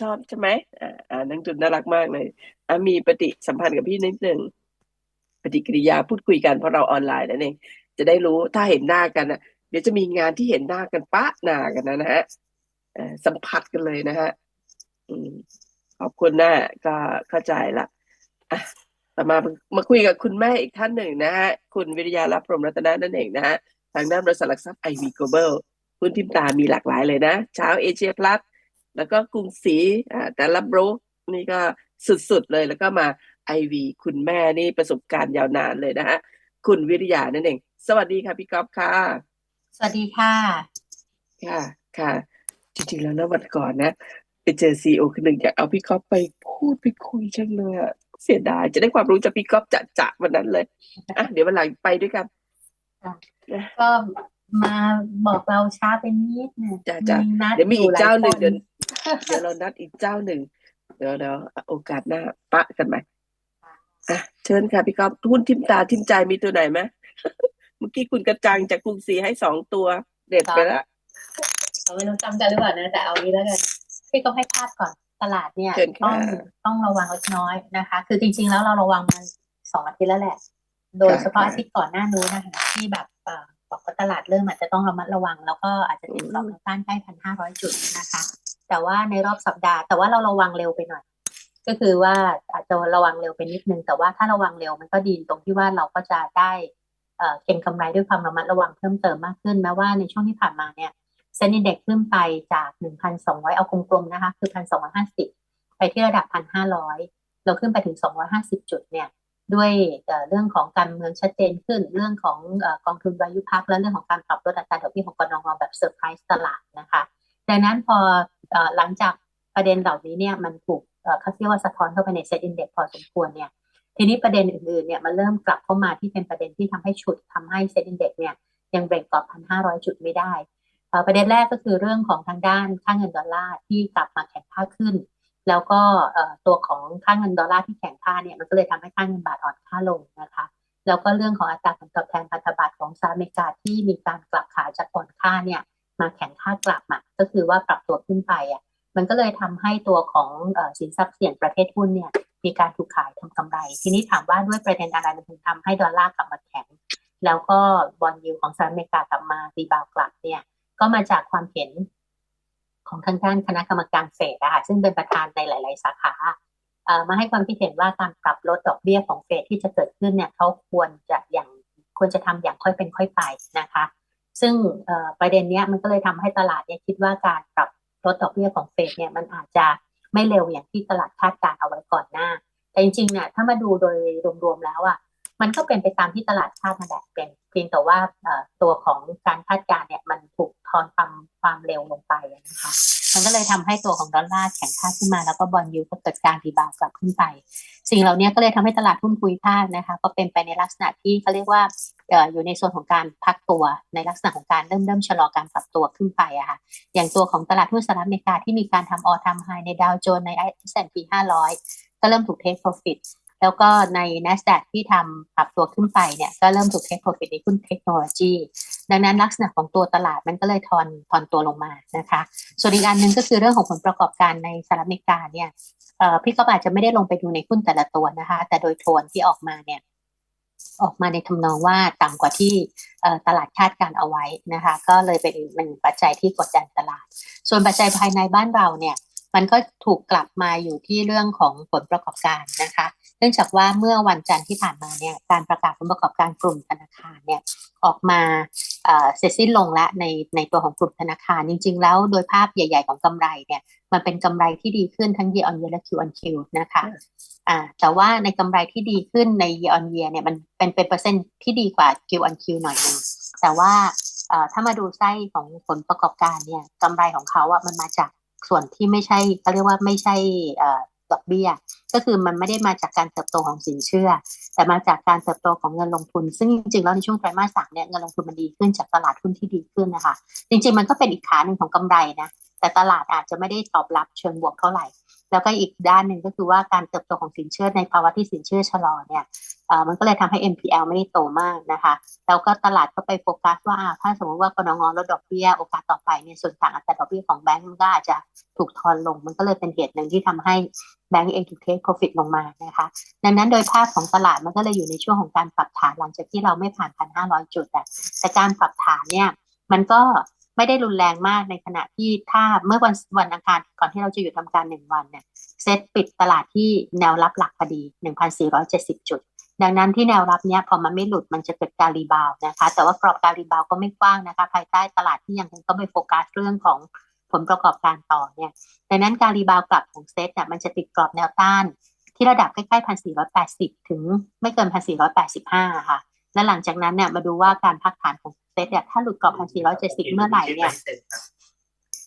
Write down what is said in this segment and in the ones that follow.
ชอบใช่ไหมอ่าอ่านักจุนน่ารักมากเลยอะมีปฏิสัมพันธ์กับพี่นิดหนึ่งปฏิกิริยาพูดคุยกันเพราะเราออนไลน์นั่นเองจะได้รู้ถ้าเห็นหน้ากันอะเดี๋ยวจะมีงานที่เห็นหน้ากันปะหน้ากันนะนะฮะสัมผัสกันเลยนะฮะขอบคุณนะก็เข้าใจละอะต่อมามาคุยกับคุณแม่อีกท่านหนึ่งนะฮะคุณวิริยารับพรมรัตนะนั่นเองนะฮะทางด้านบริษัทหลักทรัพย์ไอวีโกลบอลคุณทิมตามีหลากหลายเลยนะเช้าเอเชียพลัส แล้วก็กรุงศรีอ่าแต่ละบรูนี่ก็สุดๆเลยแล้วก็มาไอวีคุณแม่นี่ประสบการณ์ยาวนานเลยนะฮะคุณวิริยานั่นเอง สวัสดีค่ะพี่ก๊อฟค่ะ สวัสดีค่ะ ค่ะค่ะ จริงๆแล้วนะวันก่อนนะ ไปเจอซีโอคนหนึ่งอยากเอาพี่ก๊อฟไปพูดไปคุยจังเลยอะเสียดายจะได้ความรู้จากพี่ก๊อฟจะจะวันนั้นเลยอะเดี๋ยววันหลังไปด้วยกันก็มาบอกเราช้าไปนิดหนึงจ้ะจ้ะมีนัดเดี๋ยวมีอีกหลยเจ้าหนึ่งคเดี๋ยว เดี๋ยวเรานัดอีกเจ้าหนึ่ง เดี๋ยวเดี๋ยวโอกาสหน้าปะกันไหมอะเชิญค่ะพี่ก๊อฟหุ้นทิมตาทิมใจมีตัวไหนไหมเมื่อกี้คุณกระจังจากกรุงศรีให้สองตัวเด็ดไปแล้วเราไม่รู้จำกันหรือเปล่านะแต่เอานี้แล้วกันพี่ก็ให้ภาพก่อนตลาดเนี่ยเชิญต้อค่ะงต้องระวังเล็กน้อยนะคะ คือจริง ๆ แล้วเราระวังมาสองอาทิตย์แล้วแหละ โดยค่ะเฉพาะอาทิตย์ก่อนหน้านู้นนะคะที่แบบเอ่อบอกว่าตลาดเริ่มอาจจะต้องระมัดระวัง แล้วก็อาจจะติดรอบแนวต้านใกล้พันห้าร้อยจุดนะคะ แต่ว่าในรอบสัปดาห์ แต่ว่าเราระวังเร็วไปหน่อย ก็คือว่าอาจจะระวังเร็วไปนิดนึง แต่ว่าถ้าระวังเร็วมันก็ดีตรงที่ว่าเราก็จะได้เอ่อเก็งกำไรด้วยความระมัดระวังเพิ่มเติมมากขึ้นแม้ว่าในช่วงที่ผ่านมาเนี่ยเซ็นดีเด็กขึ้นไปจาก 1,200 เอากลมๆนะคะ คือ 1,250 ไปที่ระดับ 1,500 เราขึ้นไปถึง 250 จุดเนี่ย ด้วยเรื่องของการเมืองชัดเจนขึ้น เรื่องของกองทุนวายุพักและเรื่องของการปรับลดอัตราดอกเบี้ยของกรงงแบบเซอร์ไพรส์ตลาดนะคะ ดังนั้นพออหลังจากประเด็นเหล่านี้เนี่ยมันถูกเขาเรียกว่าสะท้อนเข้าไปในเซ็ตอินเด็กพอสมควรเนี่ยทีนี้ประเด็นอื่นๆเนี่ยมันเริ่มกลับเข้ามาที่เป็นประเด็นที่ทำให้ฉุดทำให้เซ็ตอินเด็กเนี่ยยังเบรกกรอบพันห้าร้อยจุดไม่ได้ ประเด็นแรกก็คือเรื่องของทางด้านค่าเงินดอลลาร์ที่กลับมาแข็งค่าขึ้น แล้วก็ตัวของค่าเงินดอลลาร์ที่แข็งค่าเนี่ยมันก็เลยทำให้ค่าเงินบาทอ่อนค่าลงนะคะแล้วก็เรื่องของอัตราผลตอบแทนพันธบัตรของสหรัฐอเมริกาที่มีการกลับขาจากอ่อนค่าเนี่ยมาแข็งค่ากลับอะ ก็คือว่าปรับตัวขึ้นไปอะมันก็เลยทำให้ตัวของอสินทรัพย์เสี่ยงประเภทหุ้นเนี่ยมีการถูกขายทำกำไร ทีนี้ถามว่าด้วยประเด็นอะไรมันถึงทำให้ดอลลาร์กลับมาแข็ง แล้วก็บอลยูของสหรัฐอเมริกากลับมารีบาวกลับเนี่ย ก็มาจากความเห็นของทางด้านคณะกรรมการเฟดอะค่ะซึ่งเป็นประธานในหลาย ๆ สาขาเอ่อมาให้ความคิดเห็นว่าการปรับลดดอกเบี้ยของเฟดที่จะเกิดขึ้นเนี่ยเขาควรจะอย่างควรจะทำอย่างค่อยเป็นค่อยไปนะคะ ซึ่งประเด็นเนี้ยมันก็เลยทำให้ตลาดเนี่ยคิดว่าการปรับลดดอกเบี้ยของเฟดเนี่ยมันอาจจะไม่เร็วอย่างที่ตลาดคาดการเอาไว้ก่อนหน้า แต่จริงๆเนี่ยถ้ามาดูโดยรวมๆแล้วอะมันก็เป็นไปตามที่ตลาดคาดนั่นแหละเป็นเพียงแต่ว่าตัวของการคาดการเนี่ยมันถูกทอนความความเร็วลงไปนะคะ มันก็เลยทำให้ตัวของดอลลาร์แข็งค่าขึ้นมา แล้วก็บอลยูก็เกิดการรีบาวกลับขึ้นไป สิ่งเหล่านี้ก็เลยทำให้ตลาดหุ้นภูมิภาคนะคะ ก็เป็นไปในลักษณะที่เขาเรียกว่าอยู่ในโซนของการพักตัวในลักษณะของการเริ่มเริ่มชะลอการปรับตัวขึ้นไปอะค่ะอย่างตัวของตลาดหุ้นสหรัฐอเมริกาที่มีการทำออทำไฮในดาวโจนส์ใน S&P 500ก็เริ่มถูกเทคโปรฟิตแล้วก็ใน NASDAQ ที่ทำปรับตัวขึ้นไปเนี่ยก็เริ่มถูกเทคโปรฟิตในหุ้นเทคโนโลยี ดังนั้นลักษณะของตัวตลาดมันก็เลยทอนทอนตัวลงมานะคะ ส่วนอีกอันหนึ่งก็คือเรื่องของผลประกอบการในสหรัฐอเมริกาเนี่ยพี่ก็อาจจะไม่ได้ลงไปดูในหุ้นแต่ละตัวนะคะ แต่โดยโทนที่ออกมาเนี่ยออกมาในทำนองว่าต่ำกว่าที่ตลาดคาดการเอาไว้นะคะ ก็เลยเป็นอีกหนึ่งปัจจัยที่กดดันตลาด ส่วนปัจจัยภายในบ้านเราเนี่ย มันก็ถูกกลับมาอยู่ที่เรื่องของผลประกอบการนะคะ เนื่องจากว่าเมื่อวันจันทร์ที่ผ่านมาเนี่ยการประกาศผลประกอบการกลุ่มธนาคารเนี่ยออกมาเอ่อเสร็จสิ้นลงแล้วในในตัวของกลุ่มธนาคาร จริง ๆ แล้วโดยภาพใหญ่ ๆ ของกำไรเนี่ยมันเป็นกำไรที่ดีขึ้นทั้ง year on year และ Q on Q นะคะอ่าแต่ว่าในกำไรที่ดีขึ้นใน year on year เนี่ยมันเป็นเป็นเปอร์เซ็นต์ที่ดีกว่า Q on Q หน่อยหนึงแต่ว่าเอ่อถ้ามาดูไส้ของผลประกอบการเนี่ยกำไรของเขาอะมันมาจากส่วนที่ไม่ใช่เขาเรียกว่าไม่ใช่เอ่อ ดอกเบี้ย ก็คือมันไม่ได้มาจากการเติบโตของสินเชื่อ แต่มาจากการเติบโตของเงินลงทุน ซึ่งจริงๆแล้วในช่วงไตรมาสสามเนี่ยเงินลงทุนมันดีขึ้นจากตลาดหุ้นที่ดีขึ้นนะคะ จริงๆมันก็เป็นอีกขาหนึ่งของกำไรนะแต่ตลาดอาจจะไม่ได้ตอบรับเชิงบวกเท่าไหร่ แล้วก็อีกด้านหนึ่งก็คือว่าการเติบโตของสินเชื่อในภาวะที่สินเชื่อชะลอเนี่ยมันก็เลยทำให้ NPL ไม่ได้โตมากนะคะแล้วก็ตลาดก็ไปโฟกัสว่าอ่าถ้าสมมติว่ากนงลดดอกเบี้ยโอกาสต่อไปเนี่ยส่วนต่างอัตราดอกเบี้ยของแบงก์มันก็อาจจะถูกทอนลง มันก็เลยเป็นเหตุหนึ่งที่ทำให้แบงก์เองถูกเทค profit ลงมานะคะดังนั้นโดยภาพของตลาดมันก็เลยอยู่ในช่วงของการปรับฐานหลังจากที่เราไม่ผ่าน1,500จุดอะแต่การปรับฐานเนี่ยมันก็ ไม่ได้รุนแรงมากในขณะที่ถ้าเมื่อวันวันอังคารก่อนที่เราจะหยุดทำการหนึ่งวันเนี่ยเซ็ตปิดตลาดที่แนวรับหลักพอดี 1,470 จุด ดังนั้นที่แนวรับเนี้ยพอมันไม่หลุดมันจะเกิดการรีบาวด์นะคะ แต่ว่ากรอบการรีบาวก็ไม่กว้างนะคะ ภายใต้ตลาดที่ยังคงต้องไปโฟกัสเรื่องของผลประกอบการต่อเนี่ยดังนั้นการรีบาวกลับของเซ็ตเนี่ยมันจะติดกรอบแนวต้านที่ระดับใกล้ๆ 1,480 ถึงไม่เกิน 1,485 ค่ะ และหลังจากนั้นเนี่ยมาดูว่าการพักฐานของเซ็ตเนี่ยถ้าหลุดกรอบ1,470เมื่อไหร่เนี่ย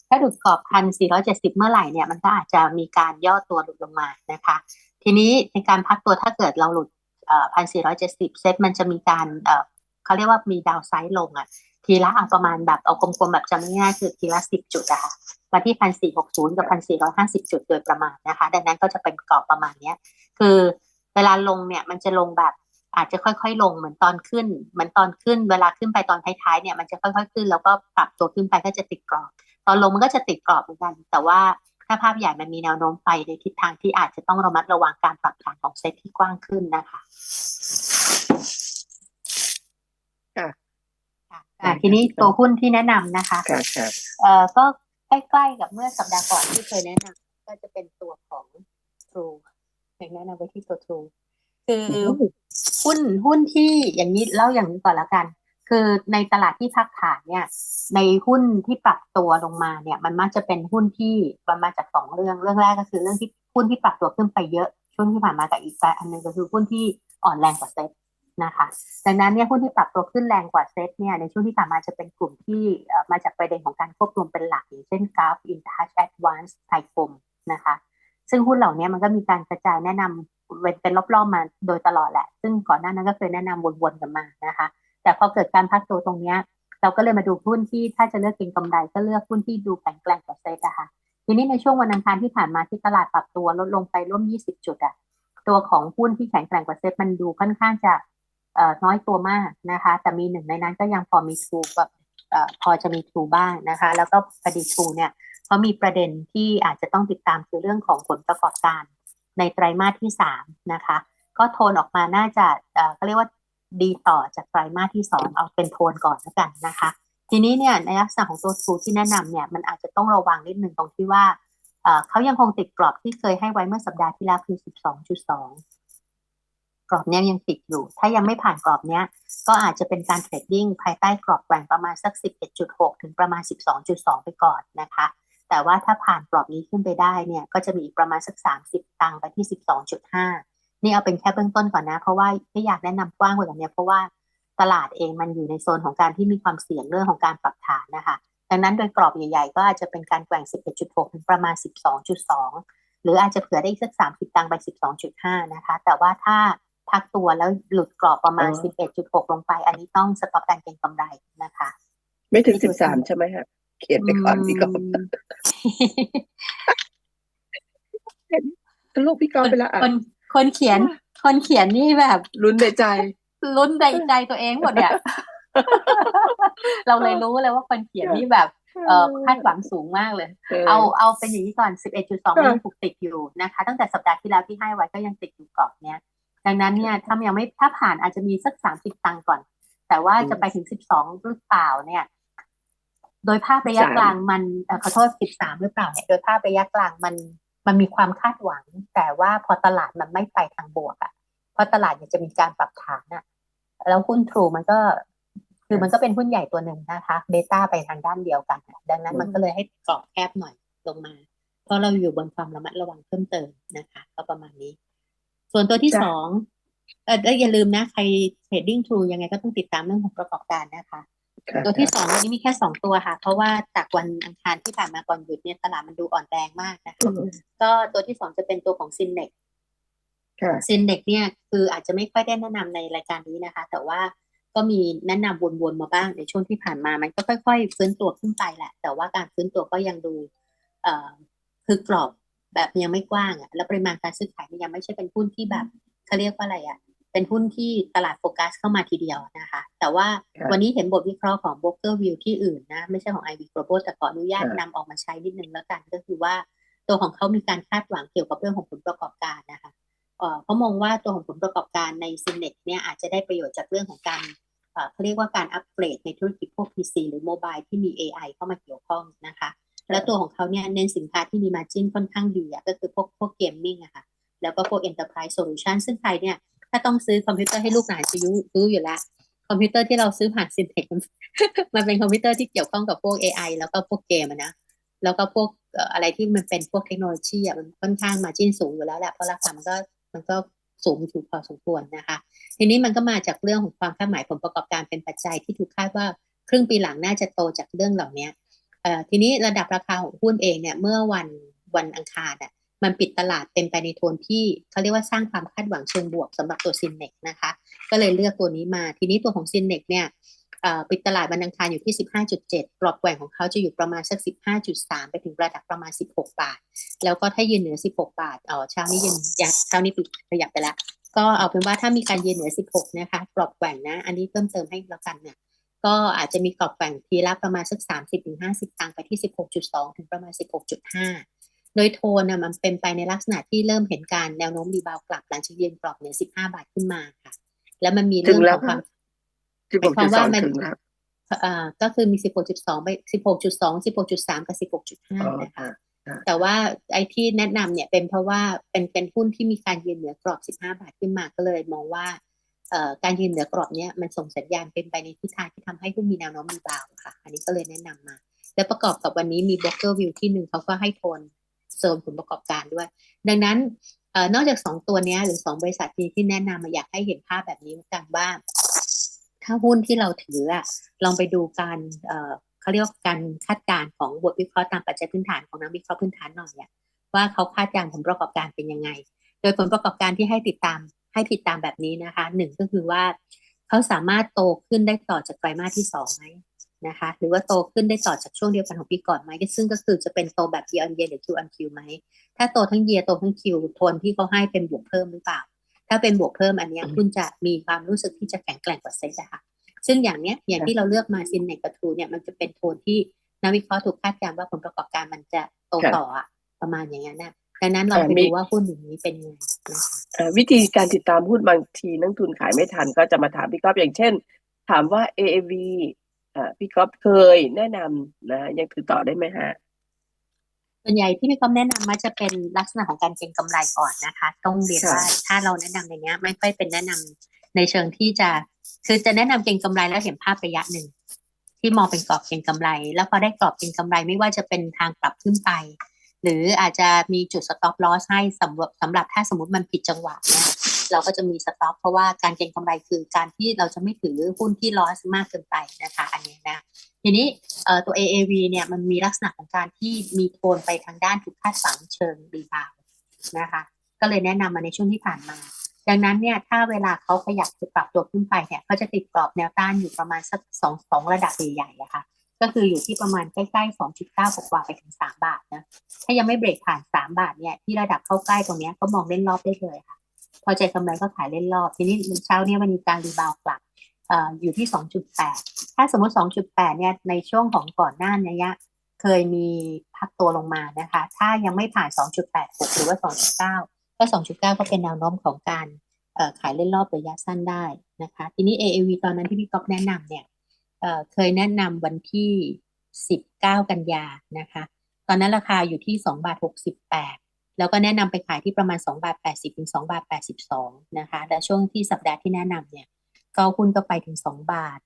ถ้าหลุดกรอบ1,470เมื่อไหร่เนี่ยมันก็อาจจะมีการย่อตัวหลุดลงมานะคะ ทีนี้ในการพักตัวถ้าเกิดเราหลุดเอ่อ1,470เซตมันจะมีการเอ่อเขาเรียกว่ามีดาวไซด์ลงอะทีละเอาประมาณแบบเอากลมๆแบบจำง่ายๆคือทีละ10จุดอะค่ะมาที่1,460กับ1,450จุดโดยประมาณนะคะ ดังนั้นก็จะเป็นกรอบประมาณเนี้ย คือเวลาลงเนี่ยมันจะลงแบบ อาจจะค่อย ๆ ลงเหมือนตอนขึ้นเหมือนตอนขึ้น เวลาขึ้นไปตอนท้ายๆเนี่ยมันจะค่อยๆขึ้น แล้วก็ปรับตัวขึ้นไปก็จะติดกรอบ ตอนลงมันก็จะติดกรอบเหมือนกัน แต่ว่าถ้าภาพใหญ่มันมีแนวโน้มไปในทิศทางที่อาจจะต้องระมัดระวังการปรับฐานของเซ็ตที่กว้างขึ้นนะคะค่ะค่ะอ่าทีนี้ตัวหุ้นที่แนะนำนะคะค่ะค่ะเอ่อก็ใกล้ๆกับเมื่อสัปดาห์ก่อนที่เคยแนะนำก็จะเป็นตัวของ True อย่างแนะนำไว้ที่ตัว True คือหุ้นหุ้นที่อย่างนี้เล่าอย่างนี้ก่อนละกัน คือในตลาดที่พักฐานเนี่ย ในหุ้นที่ปรับตัวลงมาเนี่ย มันมักจะเป็นหุ้นที่มันมาจากสองเรื่องเรื่องแรกก็คือเรื่องที่หุ้นที่ปรับตัวขึ้นไปเยอะช่วงที่ผ่านมากับอีกอันหนึ่งก็คือหุ้นที่อ่อนแรงกว่าเซ็ตนะคะดังนั้นเนี่ยหุ้นที่ปรับตัวขึ้นแรงกว่าเซ็ตเนี่ยในช่วงที่ผ่านมาจะเป็นกลุ่มที่มาจากประเด็นของการควบรวมเป็นหลักอย่างเช่นกราฟ InTouch Advance ไทยคมนะคะ ซึ่งหุ้นเหล่านี้มันก็มีการกระจายแนะนำ เป็นรอบๆมาโดยตลอดแหละ ซึ่งก่อนหน้านั้นก็เคยแนะนำวนๆกันมานะคะ แต่พอเกิดการพักตัวตรงเนี้ย เราก็เลยมาดูหุ้นที่ถ้าจะเลือกเก็งกำไรก็เลือกหุ้นที่ดูแข็งแกร่งกว่าเซ็ตอะค่ะทีนี้ในช่วงวันอังคารที่ผ่านมาที่ตลาดปรับตัวลดลงไปร่วม 20 จุดอะตัวของหุ้นที่แข็งแกร่งกว่าเซ็ตมันดูค่อนข้างจะน้อยตัวมากนะคะ แต่มีหนึ่งในนั้นก็ยังพอมีทูแบบพอจะมีทูบ้างนะคะ แล้วก็พอดีทูเนี่ยเขามีประเด็นที่อาจจะต้องติดตามคือเรื่องของผลประกอบการ ในไตรมาสที่สามนะคะ ก็โทนออกมาน่าจะเอ่อก็เรียกว่าดีต่อจากไตรมาสที่สองเอาเป็นโทนก่อนแล้วกันนะคะ ทีนี้เนี่ยในลักษณะของตัวทูที่แนะนำเนี่ยมันอาจจะต้องระวังนิดหนึ่งตรงที่ว่าเขายังคงติดกรอบที่เคยให้ไว้เมื่อสัปดาห์ที่แล้วคือ 12.2 กรอบเนี้ยยังติดอยู่ ถ้ายังไม่ผ่านกรอบเนี้ยก็อาจจะเป็นการเทรดดิ้งภายใต้กรอบแกว่งประมาณสัก 11.6 ถึงประมาณ 12.2 ไปก่อนนะคะ แต่ว่าถ้าผ่านกรอบนี้ขึ้นไปได้เนี่ย ก็จะมีอีกประมาณสัก 30 ตังค์ไปที่ 12.5 นี่เอาเป็นแค่เบื้องต้นก่อนนะ เพราะว่าไม่อยากแนะนำกว้างกว่านี้เพราะว่าตลาดเองมันอยู่ในโซนของการที่มีความเสี่ยงเรื่องของการปรับฐานนะคะ ดังนั้นโดยกรอบใหญ่ ๆ ก็อาจจะเป็นการแกว่ง 11.6 ถึงประมาณ 12.2 หรืออาจจะเผื่อได้อีกสัก 30 ตังค์ไป 12.5 นะคะ แต่ว่าถ้าพักตัวแล้วหลุดกรอบประมาณ 11.6 ลงไป อันนี้ต้องสต็อปการเก็งกำไรนะคะ ไม่ถึงสิบสามใช่ไหมฮะ เขียนไปก่อนพี่กอฟอืมลูกพี่กอฟไปละอะคนคนเขียน คนเขียนนี่แบบลุ้นในใจลุ้นใจใจตัวเองหมดเนี่ยเราเลยรู้เลยว่าคนเขียนนี่แบบเอ่อคาดหวังสูงมากเลย เอาเอาเป็นอย่างนี้ก่อน 11.2มันยังถูกติดอยู่นะคะ ตั้งแต่สัปดาห์ที่แล้วที่ให้ไว้ก็ยังติดอยู่กรอบเนี้ย ดังนั้นเนี่ยถ้ายังไม่ถ้าผ่านอาจจะมีสัก 30 ตังค์ก่อน แต่ว่าจะไปถึง 12 หรือเปล่าเนี่ย โดยภาพระยะ13กลางมันเอ่อขอโทษ 13 หรือเปล่าเนี่ยโดยภาพระยะกลางมันมันมีความคาดหวัง แต่ว่าพอตลาดมันไม่ไปทางบวกอะเพราะตลาดเนี่ยจะมีการปรับฐานอะแล้วหุ้นทรูมันก็คือมันก็เป็นหุ้นใหญ่ตัวหนึ่งนะคะเบต้าไปทางด้านเดียวกันอะดังนั้นมันก็เลยให้กรอบแคบหน่อยลงมา เพราะเราอยู่บนความระมัดระวังเพิ่มเติมนะคะ ก็ประมาณนี้ ส่วนตัวที่จ้ะสองเออแล้วอย่าลืมนะ ใครเทรดดิ้งทรูยังไงก็ต้องติดตามเรื่องของประกอบการนะคะค่ะ ตัวที่สองวันนี้มีแค่สองตัวค่ะ เพราะว่าจากวันอังคารที่ผ่านมาก่อนหยุดเนี่ยตลาดมันดูอ่อนแรงมากนะคะอืมก็ตัวที่สองจะเป็นตัวของซินเน็กค่ะซินเน็กเนี่ยคืออาจจะไม่ค่อยได้แนะนำในรายการนี้นะคะ แต่ว่าก็มีแนะนำวนๆมาบ้างในช่วงที่ผ่านมามันก็ค่อย ๆ ฟื้นตัวขึ้นไปแหละ แต่ว่าการฟื้นตัวก็ยังดูเอ่อคือกรอบแบบยังไม่กว้างอะแล้วปริมาณการซื้อขายเนี่ยยังไม่ใช่เป็นหุ้นที่แบบเขาเรียกว่าอะไรอะ เป็นหุ้นที่ตลาดโฟกัสเข้ามาทีเดียวนะคะ แต่ว่าครับวันนี้เห็นบทวิเคราะห์ของ Broker View ที่อื่นนะ ไม่ใช่ของ IB Global แต่ขออนุญาตครับนำออกมาใช้นิดนึงแล้วกันก็คือว่าตัวของเขามีการคาดหวังเกี่ยวกับเรื่องของผลประกอบการนะคะเอ่อเขามองว่าตัวของผลประกอบการใน s y n e x เนี่ยอาจจะได้ประโยชน์จากเรื่องของการเอ่อเขาเรียกว่าการอัปเกรดในธุรกิจพวก PC หรือโมบายที่มี AI เข้ามาเกี่ยวข้องนะคะ แล้วตัวของเขาเนี่ยเน้นสินค้าที่มี margin ค่อนข้างดีอะก็คือพวกพวกเกมมิ่งอะค่ะ แล้วก็พวก enterprise solution ซึ่งไทยเนี่ย ถ้าต้องซื้อคอมพิวเตอร์ให้ลูกหลานจะรู้รู้อยู่แล้วคอมพิวเตอร์ที่เราซื้อผ่านซินเทคมันเป็นคอมพิวเตอร์ที่เกี่ยวข้องกับพวก AI แล้วก็พวกเกมนะแล้วก็พวกอะไรที่มันเป็นพวกเทคโนโลยีอะมันค่อนข้างมาจิ้นสูงอยู่แล้วแหละเพราะราคามันก็มันก็สูงอยู่พอสมควรนะคะ ทีนี้มันก็มาจากเรื่องของความคาดหมายผลประกอบการเป็นปัจจัยที่ถูกคาดว่าครึ่งปีหลังน่าจะโตจากเรื่องเหล่านี้ทีนี้ระดับราคาของหุ้นเองเนี่ยเมื่อวันวันอังคารอะ มันปิดตลาดเป็นไปในโทนที่เขาเรียกว่าสร้างความคาดหวังเชิงบวกสำหรับตัวซินเนกนะคะ ก็เลยเลือกตัวนี้มา ทีนี้ตัวของซินเนกเนี่ยปิดตลาดวันอังคารอยู่ที่ 15.7 กรอบแกว่งของเขาจะอยู่ประมาณสัก 15.3 ไปถึงระดับประมาณ 16 บาท แล้วก็ถ้ายืนเหนือ 16 บาทเอ๋อเช้านี้ยืนยังเช้านี้ปิดขยับไปแล้วก็เอาเป็นว่าถ้ามีการยืนเหนือ 16 นะคะ กรอบแกว่งนะ อันนี้เพิ่มเติมให้แล้วกันเนี่ย ก็อาจจะมีกรอบแกว่งทีละประมาณสัก 30-50 ตังค์ไปที่ 16.2 ถึงประมาณ 16.5 โดยโทนนะมันเป็นไปในลักษณะที่เริ่มเห็นการแนวโน้มรีบาวด์กลับหลังจากยืนกรอบเหนือ15บาทขึ้นมาค่ะ แล้วมันมีถึเรื่องงแล้ขวองคค่ะวามสิบหกจุดสองหมายความว่ามันถึงแล้วเอ่อก็คือมี16.2ไป16.2 16.3กับอ๋อ16.5นะคะค่ะแต่ว่าไอ้ที่แนะนำเนี่ยเป็นเพราะว่าเป็นเป็นหุ้นที่มีการยืนเหนือกรอบ 15 บาทขึ้นมาก็เลยมองว่าเอ่อการยืนเหนือกรอบเนี้ยมันส่งสัญญาณเป็นไปในทิศทางที่ทำให้หุ้นมีแนวโน้มรีบาวด์ค่ะ อันนี้ก็เลยแนะนำมา และประกอบกับวันนี้มี broker view ที่หนึ่งเขาก็ให้โทน โซนผลประกอบการด้วย ดังนั้นอนอกจากสองตัวนี้หรือสองบริษัทนี้ที่แนะนำมาอยากให้เห็นภาพแบบนี้กันว่าถ้าหุ้นที่เราถืออะลองไปดูการเขาเรียกว่าการคาดการณ์ของบทวิเคราะห์ตามปัจจัยพื้นฐานของนักวิเคราะห์พื้นฐานหน่อยอะว่าเขาคาดการณ์ผลประกอบการเป็นยังไง โดยผลประกอบการที่ให้ติดตามให้ติดตามแบบนี้นะคะหนึ่งก็คือว่าเขาสามารถโตขึ้นได้ต่อจากไตรมาสที่สองไหม นะคะ หรือว่าโตขึ้นได้ต่อจากช่วงเดียวกันของปีก่อนไหมซึ่งก็คือจะเป็นโตแบบ year on year หรือ Q on Q ไหม ถ้าโตทั้ง year โตทั้ง Q โทนที่เขาให้เป็นบวกเพิ่มหรือเปล่า ถ้าเป็นบวกเพิ่มอันเนี้ยอืมคุณจะมีความรู้สึกที่จะแข็งแกร่งกว่าเซ็ตอะค่ะซึ่งอย่างเนี้ยอย่างที่เราเลือกมาซินเนกกับทูเนี่ยมันจะเป็นโทนที่นักวิเคราะห์ถูกคาดการณ์ว่าผลประกอบการมันจะโตครับต่ออะประมาณอย่างนั้นนะดังนั้นเราอ่าไปมีดูว่าหุ้นอย่างนี้เป็นยังไงนะคะเอ่อวิธีการติดตามหุ้นบางทีนักทุนขายไม่ทันก็จะมาถามพี่ก๊อฟอย่างเช่น ถามว่า AAV เอ่อ พี่ก๊อฟเคยแนะนำนะยังถือต่อได้ไหมฮะส่วนใหญ่ที่พี่ก้อมแนะนำมักจะเป็นลักษณะของการเก็งกำไรก่อนนะคะ ต้องเรียนค่ะว่าถ้าเราแนะนำอย่างเงี้ย ไม่ค่อยเป็นแนะนำในเชิงที่จะคือจะแนะนำเก็งกำไรแล้วเห็นภาพระยะหนึ่งที่มองเป็นกรอบเก็งกำไร แล้วพอได้กรอบเก็งกำไรไม่ว่าจะเป็นทางปรับขึ้นไป หรืออาจจะมีจุด stop loss ให้สำหรับสำหรับถ้าสมมติมันผิดจังหวะเนี่ย เราก็จะมี stop เพราะว่าการเก็งกำไรคือการที่เราจะไม่ถือหุ้นที่ loss มากเกินไปนะคะ อันนี้นะทีนี้ตัว AAV เนี่ยมันมีลักษณะของการที่มีโทนไปทางด้านถูกคาดฝังเชิงรีบาวนะคะ ก็เลยแนะนำมาในช่วงที่ผ่านมา ดังนั้นเนี่ยถ้าเวลาเขาขยับปรับตัวขึ้นไปเนี่ยเขาจะติดกรอบแนวต้านอยู่ประมาณสักสองสองระดับใหญ่ๆอะคะก็คืออยู่ที่ประมาณใกล้ๆ 2.9 กว่าไปถึง 3 บาทนะ ถ้ายังไม่เบรกผ่าน 3 บาทเนี่ยที่ระดับเข้าใกล้ตรงนี้ก็มองเล่นรอบได้เลยค่ะ พอใจกำไรก็ขายเล่นรอบ ทีนี้เช้าเนี้ยมันมีการรีบาวกลับอยู่ที่ 2.8 ถ้าสมมติ 2.8 เนี่ย ในช่วงของก่อนหน้านี้เคยมีพักตัวลงมานะคะ ถ้ายังไม่ผ่าน 2.86 หรือว่า 2.9 ก็ 2.9 ก็เป็นแนวโน้มของการขายเล่นรอบระยะสั้นได้นะคะ ทีนี้ AAV ตอนนั้นที่พี่ก๊อฟแนะนำเนี่ยเเคยแนะนำวันที่ 19 กันยานะคะ ตอนนั้นราคาอยู่ที่ 2 บาท 68 แล้วก็แนะนำไปขายที่ประมาณ2บาท80ถึง2บาท82นะคะและช่วงที่สัปดาห์ที่แนะนำเนี่ยก็หุ้นก็ไปถึง 2 บาท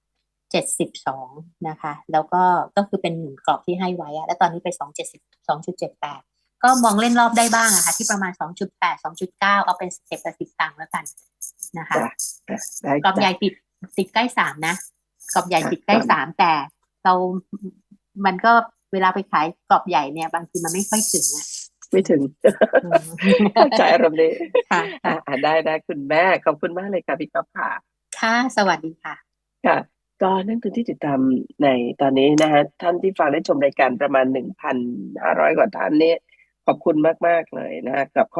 72นะคะ แล้วก็ก็คือเป็นหนึ่งกรอบที่ให้ไว้อะแล้วตอนนี้ไป 2.70 2.78 ก็มองเล่นรอบได้บ้างอะค่ะที่ประมาณ 2.8 2.9 เอาเป็นสเต็ปละสิบตังค์แล้วกันนะคะจ้ะได้กรอบใหจ้ะญ่ติดติดใกล้สามนะกรอบใหญ่ครับติดใกล้สามแต่เรา มันก็เวลาไปขายกรอบใหญ่เนี่ย บางทีมันไม่ค่อยถึงอะ ไม่ถึงอืมเข้าใจอารมณ์นี้ค่ะอ่าค่ะอ่าได้ได้คุณแม่ขอบคุณมากเลยค่ะพี่ก๊อฟค่ะ ค่ะ สวัสดีค่ะ ค่ะก็นั่นคือที่ติดตามในตอนนี้นะฮะท่านที่ฟังและชมรายการประมาณหนึ่งพันห้าร้อยกว่าท่านเนี่ยขออบคุณมาก ๆ เลยนะกับข้อ